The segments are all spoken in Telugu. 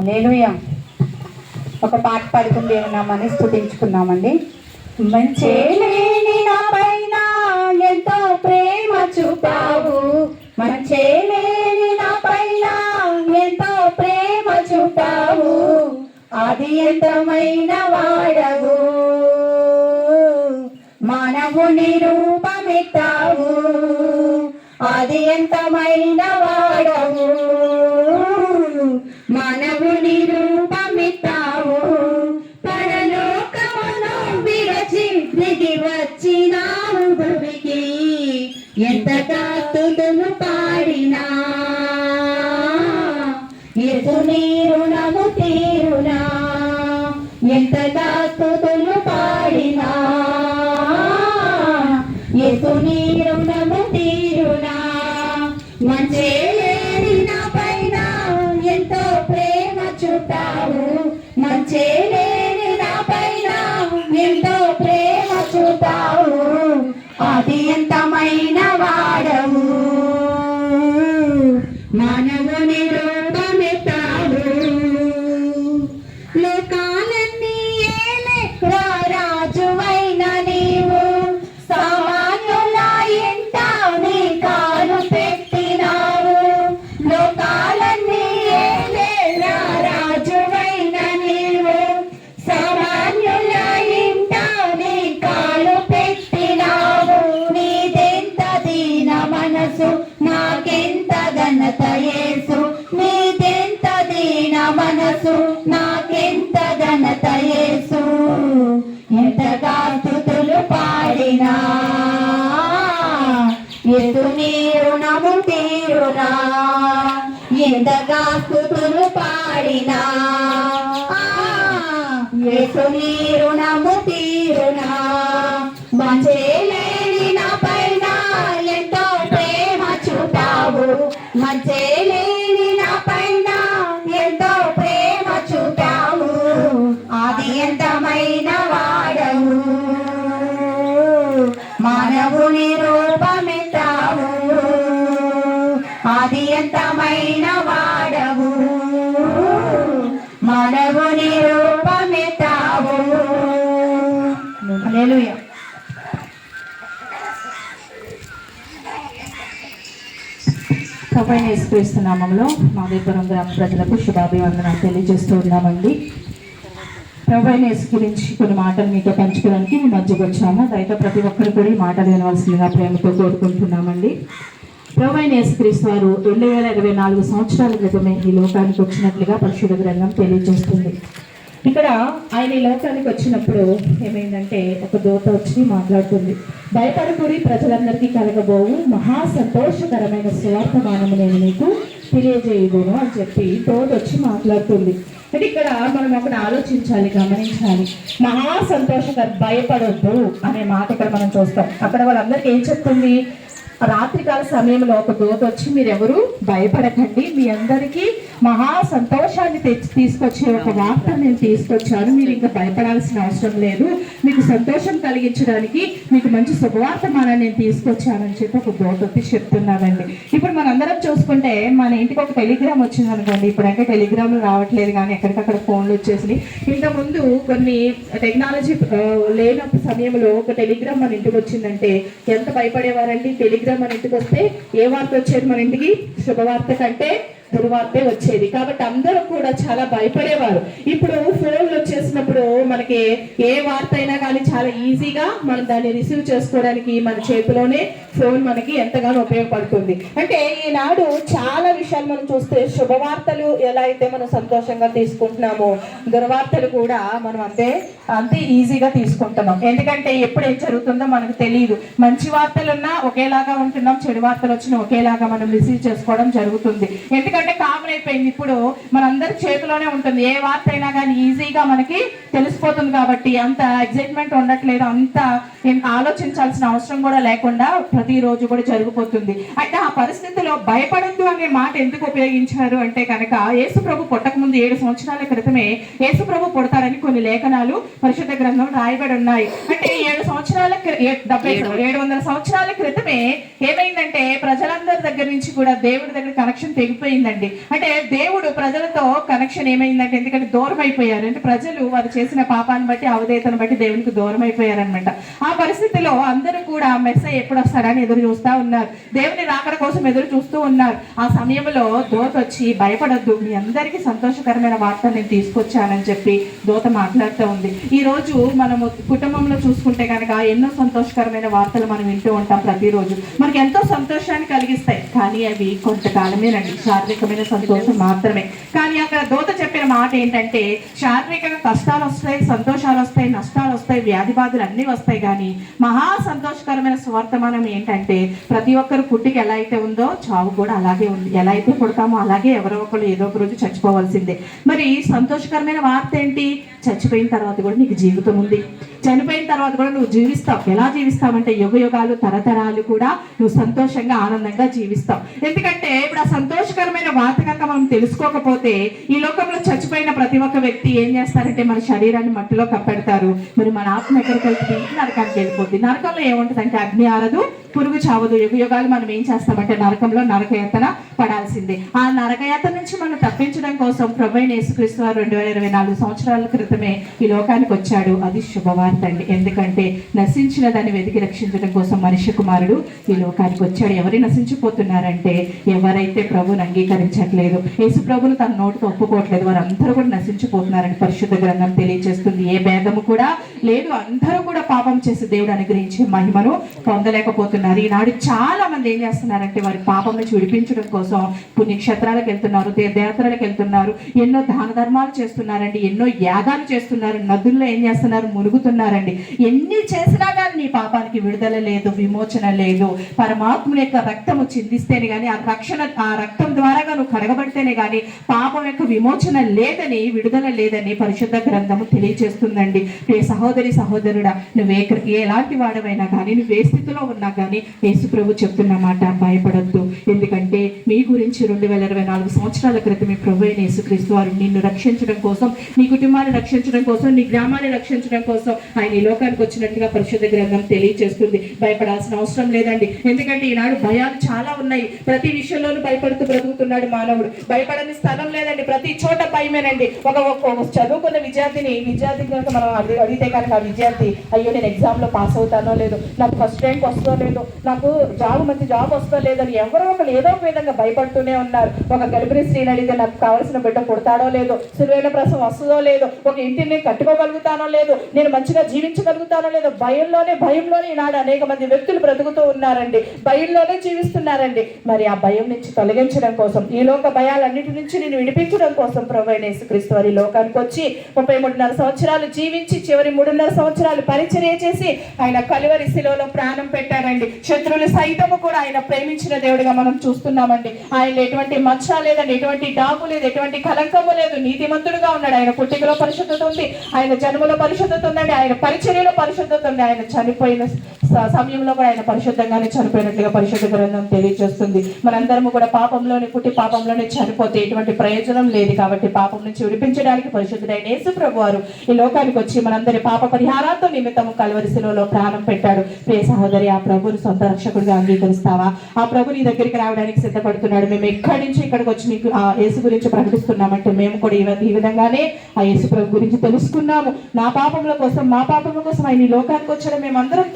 హల్లెలూయా. ఒక పాట పాడుకుని దేవునామని స్థుతించుకున్నామండి మంచి నా పైన ఎంతో ప్రేమ చూపావు. మంచి నా పైన ఎంతో ప్రేమ చూపావు. అది ఎంతమైన వాడవు. మానవుని రూపమెత్తావు అది ఎంతమైన వాడవు. ఎంత తుదును పాడినా ఎదు నీరుణము తీరునా? ఎంత తుదులు ఎంతగా స్థుతులు పాడినా ఎదు నీరు తీరునా. ప్రభైన యేసుక్రీస్తు నామంలో మాదేపురం గ్రామ ప్రజలకు శుభాభివందనాలు తెలియజేస్తూ ఉన్నామండి. ప్రభైన యేసు గురించి కొన్ని మాటలు మీతో పంచుకోవడానికి మీ మధ్యకు వచ్చాము. దయతో ప్రతి ఒక్కరు కూడా ఈ మాటలు వినవలసిందిగా ప్రేమతో కోరుకుంటున్నామండి. ప్రభైన యేసుక్రీస్తు వారు రెండు వేల ఇరవై నాలుగు సంవత్సరాల క్రితమే ఈ లోకానికి వచ్చినట్లుగా పరిశుభ్ర గ్రంథం తెలియజేస్తుంది. ఇక్కడ ఆయన ఈ లోకానికి వచ్చినప్పుడు ఏమైందంటే ఒక దూత వచ్చి మాట్లాడుతుంది. భయపడకూడి ప్రజలందరికీ కలగబోవు. మహా సంతోషకరమైన స్వార్థమానము నేను మీకు తెలియజేయదును అని చెప్పి తోట వచ్చి మాట్లాడుతుంది. అంటే ఇక్కడ మనం ఒకటి ఆలోచించాలి గమనించాలి. మహా సంతోషకర భయపడొద్దు అనే మాట ఇక్కడ మనం చూస్తాం. అక్కడ వాళ్ళందరికీ ఏం చెప్తుంది? రాత్రికాల సమయంలో ఒక దూత వచ్చి మీరెవరు భయపడకండి. మీ అందరికీ మహా సంతోషాన్ని తెచ్చి తీసుకొచ్చే ఒక వార్త నేను తీసుకొచ్చాను. మీరు ఇంకా భయపడాల్సిన అవసరం లేదు. మీకు సంతోషం కలిగించడానికి మీకు మంచి శుభవార్తమానం నేను తీసుకొచ్చానని చెప్పి ఒక దూత వచ్చి చెప్తున్నానండి ఇప్పుడు మనందరం చూసుకుంటే మన ఇంటికి ఒక టెలిగ్రామ్ వచ్చింది అనుకోండి ఇప్పుడంటే టెలిగ్రామ్లు రావట్లేదు కానీ ఎక్కడికక్కడ ఫోన్లు వచ్చేసినాయి. ఇంతకుముందు కొన్ని టెక్నాలజీ లేనప్పుడు సమయంలో ఒక టెలిగ్రామ్ మన ఇంటికి వచ్చిందంటే ఎంత భయపడేవారండి? టెలిగ్రామ్ మన ఇంటికి వస్తే ఏ వార్త వచ్చేది మన ఇంటికి? శుభవార్త కంటే తరువాతే వచ్చేది. కాబట్టి అందరూ కూడా చాలా భయపడేవారు. ఇప్పుడు ఫోన్లు వచ్చేసినప్పుడు మనకి ఏ వార్త అయినా కానీ చాలా ఈజీగా మనం దాన్ని రిసీవ్ చేసుకోవడానికి మన చేతిలోనే ఫోన్ మనకి ఎంతగానో ఉపయోగపడుతుంది. అంటే ఈనాడు చాలా విషయాలు మనం చూస్తే శుభవార్తలు ఎలా అయితే మనం సంతోషంగా తీసుకుంటున్నామో దుర్వార్తలు కూడా మనం అంతే అంతే ఈజీగా తీసుకుంటున్నాం. ఎందుకంటే ఎప్పుడు ఏం జరుగుతుందో మనకు తెలియదు. మంచి వార్తలున్నా ఒకేలాగా ఉంటున్నాం చెడు వార్తలు వచ్చినా ఒకేలాగా మనం రిసీవ్ చేసుకోవడం జరుగుతుంది. ఎందుకంటే కామన్ అయిపోయింది. ఇప్పుడు మనందరి చేతిలోనే ఉంటుంది. ఏ వార్త అయినా కానీ ఈజీగా మనకి తెలిసిపోతుంది కాబట్టి అంత ఎగ్జైట్మెంట్ ఉండట్లేదు. అంత ఆలోచించాల్సిన అవసరం కూడా లేకుండా ప్రతిరోజు కూడా జరిగిపోతుంది. అయితే ఆ పరిస్థితిలో భయపడద్దు అనే మాట ఎందుకు ఉపయోగించారు అంటే కనుక యేసు ప్రభు పుట్టక ముందు ఏడు సంవత్సరాల క్రితమే యేసు ప్రభు పుడతారని కొన్ని లేఖనాలు పరిశుద్ధ గ్రంథం రాయబడి ఉన్నాయి. అంటే ఏడు సంవత్సరాల డెబ్బై ఏడు. వందల సంవత్సరాల క్రితమే ఏమైందంటే ప్రజలందరి దగ్గర నుంచి కూడా దేవుడి దగ్గర కనెక్షన్ తెగిపోయిందండి. అంటే దేవుడు ప్రజలతో కనెక్షన్ ఏమైందంటే ఎందుకంటే దూరం అయిపోయారు అంటే ప్రజలు వారు చేసిన పాపాన్ని బట్టి అవధేతను బట్టి దేవునికి దూరం అయిపోయారనమాట ఆ పరిస్థితిలో అందరూ కూడా మెస్స ఎప్పుడు వస్తాడని ఎదురు చూస్తా ఉన్నారు. దేవుని రాకడ కోసం ఎదురు చూస్తూ ఉన్నారు. ఆ సమయంలో దోత వచ్చి భయపడద్దు మీ అందరికీ సంతోషకరమైన వార్త నేను తీసుకొచ్చానని చెప్పి దోత మాట్లాడుతూ ఉంది. ఈ రోజు మనము కుటుంబంలో చూసుకుంటే కనుక ఎన్నో సంతోషకరమైన వార్తలు మనం వింటూ ఉంటాం ప్రతిరోజు. మనకి ఎంతో సంతోషాన్ని కలిగిస్తాయి. కానీ అవి కొంతకాలమేనండి. శారీరకమైన సంతోషం మాత్రమే. కానీ అక్కడ దోత చెప్పిన మాట ఏంటంటే శారీరకంగా కష్టాలు వస్తాయి సంతోషాలు వస్తాయి నష్టాలు వస్తాయి వ్యాధి బాధలు అన్నీ వస్తాయి కానీ మహా సంతోషకరమైన స్వర్తమానం ఏంటంటే ప్రతి ఒక్కరు పుట్టికి ఎలా అయితే ఉందో చావు కూడా అలాగే ఉంది. ఎలా అయితే పుడతామో అలాగే ఎవరో ఒకరు ఏదో ఒక రోజు చచ్చిపోవాల్సిందే. మరి సంతోషకరమైన వార్త ఏంటి? చచ్చిపోయిన తర్వాత కూడా నీకు జీవితం ఉంది. చనిపోయిన తర్వాత కూడా నువ్వు జీవిస్తావు. ఎలా జీవిస్తావంటే యుగ యుగాలు తరతరాలు కూడా నువ్వు సంతోషంగా ఆనందంగా జీవిస్తావు. ఎందుకంటే ఇప్పుడు ఆ సంతోషకరమైన వార్త కనుక మనం తెలుసుకోకపోతే ఈ లోకంలో చచ్చిపోయిన ప్రతి ఒక్క వ్యక్తి ఏం చేస్తారంటే మన శరీరాన్ని మట్టిలో కప్పెడతారు. మరి మన ఆత్మ ఎక్కడికి వెళ్తుంది? నరకానికి వెళ్ళిపోతుంది నరకంలో ఏముంటుందంటే అగ్ని ఆరదు పురుగు చావదు. యుగయుగాలు మనం ఏం చేస్తామంటే నరకంలో నరకయాతన పడాల్సిందే. ఆ నరకయాత నుంచి మనం తప్పించడం కోసం ప్రభు యేసుక్రీస్తు వారు రెండు వేల ఇరవై నాలుగు సంవత్సరాల క్రితమే ఈ లోకానికి వచ్చాడు. అది శుభవార్త అండి. ఎందుకంటే నశించిన దాన్ని వెతికి రక్షించడం కోసం మనిషి కుమారుడు ఈ లోకానికి వచ్చాడు. ఎవరు నశించిపోతున్నారంటే ఎవరైతే ప్రభుని అంగీకరించట్లేదు యేసు ప్రభులు తన నోటితో ఒప్పుకోవట్లేదు. వారందరూ కూడా నశించిపోతున్నారని పరిశుద్ధ గ్రంథం తెలియజేస్తుంది ఏ భేదము కూడా లేదు. అందరూ కూడా పాపం చేసి దేవుడు అనుగ్రహించే మహిమను పొందలేకపోతున్నారు. ఈనాడు చాలా మంది ఏం చేస్తున్నారంటే వారి పాపం నుంచి విడిపించడం కోసం పుణ్యక్షేత్రాలకు వెళ్తున్నారు దేవతలకు వెళ్తున్నారు ఎన్నో దాన ధర్మాలు చేస్తున్నారండి ఎన్నో యాగాలు చేస్తున్నారు నదుల్లో ఏం చేస్తున్నారు మునుగుతున్నారండి. ఎన్ని చేసినా కానీ నీ పాపానికి విడుదల లేదు విమోచన లేదు. పరమాత్మ యొక్క రక్తము చిందిస్తేనే కానీ ఆ రక్షణ ఆ రక్తం ద్వారా ద్వారాగా నువ్వు కడగబడితేనే కానీ పాపం యొక్క విమోచన లేదని విడుదల లేదని పరిశుద్ధ గ్రంథము తెలియజేస్తుందండి. ఏ సహోదరి సహోదరుడా నువ్వే ఎలాంటి వాడవైనా కానీ నువ్వు ఏ స్థితిలో ఉన్నా కానీ యేసు ప్రభు చెప్తున్న మాట భయపడద్దు. ఎందుకంటే మీ గురించి రెండు వేల ఇరవై నాలుగు సంవత్సరాల క్రితం మీ ప్రభు అయిన యేసుక్రీస్తు వారు నిన్ను రక్షించడం కోసం నీ కుటుంబాన్ని రక్షించడం కోసం నీ గ్రామాన్ని రక్షించడం కోసం ఆయన ఈ లోకానికి వచ్చినట్టుగా పరిశుద్ధ గ్రంథం తెలియజేస్తుంది. భయపడాల్సిన అవసరం లేదండి. ఎందుకంటే ఈనాడు భయాలు చాలా ఉన్నాయి. ప్రతి విషయంలోనూ భయపడుతూ ఉన్నాడు మానవుడు. భయపడని స్థలం లేదండి. ప్రతి చోట భయమేనండి. ఒక చదువుకున్న విద్యార్థిని విద్యార్థి కనుక మనం అడిగితే కనుక ఆ విద్యార్థి అయ్యో నేను ఎగ్జామ్లో పాస్ అవుతానో లేదో నాకు ఫస్ట్ ర్యాంక్ వస్తుందో లేదో నాకు జాబ్ మంచి జాబ్ వస్తుందో లేదని ఎవరో ఒకరు ఏదో ఒక విధంగా భయపడుతూనే ఉన్నారు. ఒక గర్భిణీ స్త్రీని అడిగితే నాకు కావాల్సిన బిడ్డ పుడతాడో లేదో సులువైన ప్రసవం వస్తుందో లేదో ఒక ఇంటిని నేను కట్టుకోగలుగుతానో లేదో నేను మంచిగా జీవించగలుగుతానో లేదో భయంలోనే భయంలోనే ఈనాడు అనేక మంది వ్యక్తులు బ్రతుకుతూ ఉన్నారండి. భయంలోనే జీవిస్తున్నారండి. మరి ఆ భయం నుంచి తొలగించడం కోసం ఈ లోక భయాలన్నిటి నుంచి నేను విడిపించడం కోసం ప్రభు యేసుక్రీస్తు వారి లోకానికి వచ్చి ముప్పై మూడున్నర సంవత్సరాలు జీవించి చివరి మూడున్నర సంవత్సరాలు పరిచర్య చేసి ఆయన కలువరి శిలో ప్రాణం పెట్టారండి శత్రువులు సైతము కూడా ఆయన ప్రేమించిన దేవుడిగా మనం చూస్తున్నామండి. ఆయన ఎటువంటి మచ్చ లేదండి ఎటువంటి డాబు లేదు ఎటువంటి కలంకము లేదు. నీతిమంతుడుగా ఉన్నాడు. ఆయన పుట్టికలో పరిశుద్ధత ఉంది ఆయన జన్మలో పరిశుద్ధత ఉందండి ఆయన పరిచర్యలో పరిశుద్ధత ఉంది. ఆయన చనిపోయిన సమయంలో కూడా ఆయన పరిశుద్ధంగానే చనిపోయినట్లుగా పరిశుద్ధ గ్రంథం తెలియజేస్తుంది. మనందరము కూడా పాపంలోని పుట్టి పాపంలోనే చనిపోతే ఎటువంటి ప్రయోజనం లేదు కాబట్టి పాపం నుంచి విడిపించడానికి పరిశుద్ధుడైన యేసుప్రభు వారు ఈ లోకానికి వచ్చి మనందరి పాప పరిహారార్థం నిమిత్తము కలవరిశిలో ప్రాణం పెట్టాడు. ప్రియ సహోదరి ఆ ప్రభుని సొంత రక్షకుడిగా అంగీకరిస్తావా? ఆ ప్రభు నీ దగ్గరికి రావడానికి సిద్ధపడుతున్నాడు. మేము ఎక్కడి నుంచి ఇక్కడికి వచ్చి నీకు ఆ యేసు గురించి ప్రకటిస్తున్నామంటే మేము కూడా ఈ ఈ విధంగానే ఆ యేసు ప్రభు గురించి తెలుసుకున్నాము. నా పాపముల కోసం మా పాపముల కోసం ఆయన ఈ లోకానికి వచ్చాడు మేము అందరం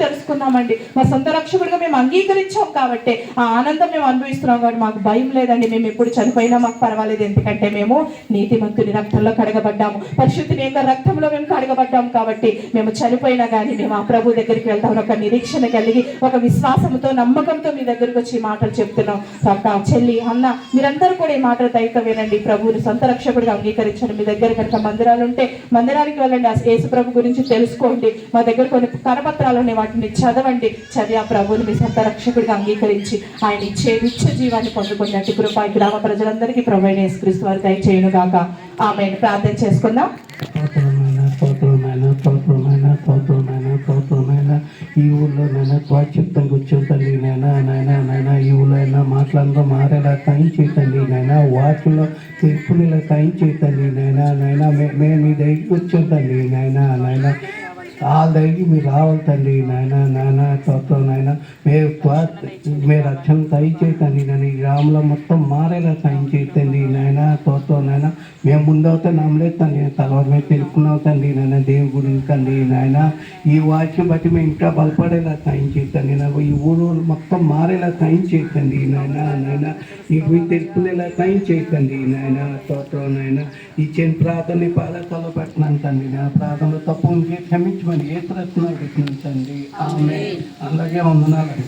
తెలుసుకున్నామండి మా సొంత రక్షకుడిగా మేము అంగీకరించాం కాబట్టి ఆ ఆనందం మేము అనుభవిస్తున్నాం కాబట్టి మాకు భయం లేదండి. మేము ఎప్పుడు చనిపోయినా మాకు పర్వాలేదు. ఎందుకంటే మేము నీతిమంతుని రక్తంలో కడగబడ్డాము. పరిశుద్ధిని యొక్క రక్తంలో మేము కడగబడ్డాము కాబట్టి మేము చనిపోయినా కానీ మేము ఆ ప్రభు దగ్గరికి వెళ్తాం. ఒక నిరీక్షణ కలిగి ఒక విశ్వాసంతో నమ్మకంతో మీ దగ్గరికి వచ్చి మాటలు చెప్తున్నాం. అక్క చెల్లి అన్న మీరందరూ కూడా ఈ మాటలు దయతో వినండి ప్రభువుని సొంత రక్షకుడిగా అంగీకరించండి. మీ దగ్గర కనుక మందిరాలు ఉంటే మందిరానికి వెళ్ళండి. ఆ యేసు ప్రభు గురించి తెలుసుకోండి. మా దగ్గర కొన్ని కరపత్రాలు ఉన్నాయి. వాటిని చదవండి. చదివి ఆ ప్రభువుని మీ సొంత రక్షకుడిగా అంగీకరించి ఆయన ఇచ్చే నిత్య జీవాన్ని పొందుకున్నట్టు కృప ఈ గ్రామ ప్రజలందరికీ ప్రొవైడ్ యేసుక్రీస్తు వారు దయచేయను గాక. ఆమె ప్రార్థన చేసుకుందాం. ఈ ఊళ్ళో నేను స్వాచ్ఛిత్తం కూర్చొని తల్లి నైనా నాయన నాయన ఈ ఊళ్ళో అయినా మాటలంగా మారేలా తయించే తల్లి నైనా. వాటిలో తీర్పులు తయించే తల్లి నైనా నైనా. మే మేము మీ దగ్గరికి వచ్చాం తల్లి నైనా నాయన వాళ్ళ దగ్గరికి మీరు రావాలి తండ్రి నాయన నాయన స్తోత్రం నాయన మీరు మీరు రక్షణ దయచేతండి నాయన ఈ గ్రామంలో మొత్తం మారేలా సాయం చేతండి నాయన స్తోత్రం నాయన మేము ముందవుతా నమ్మలేదు తండ్రి తర్వాత మేము తెలుసుకున్నావు తండ్రి నాయన దేవుడి గురించి తండ్రి నాయన ఈ వాక్యం బట్టి మేము ఇంకా బలపడేలా సాయం చేతండి నాకు ఈ ఊరు మొత్తం మారేలా సాయం చేతండి నాయన నాయన నీకు మీకు తెలుసుకునేలా సాయం చేతండి నాయన స్తోత్రం నాయన ఇచ్చిన ప్రార్థన పాదాలు పెట్టినాను తండ్రి నా ప్రార్థనలో తప్పు క్షమించు క్షమించమని ఏ ఆమె. అలాగే వందనాలు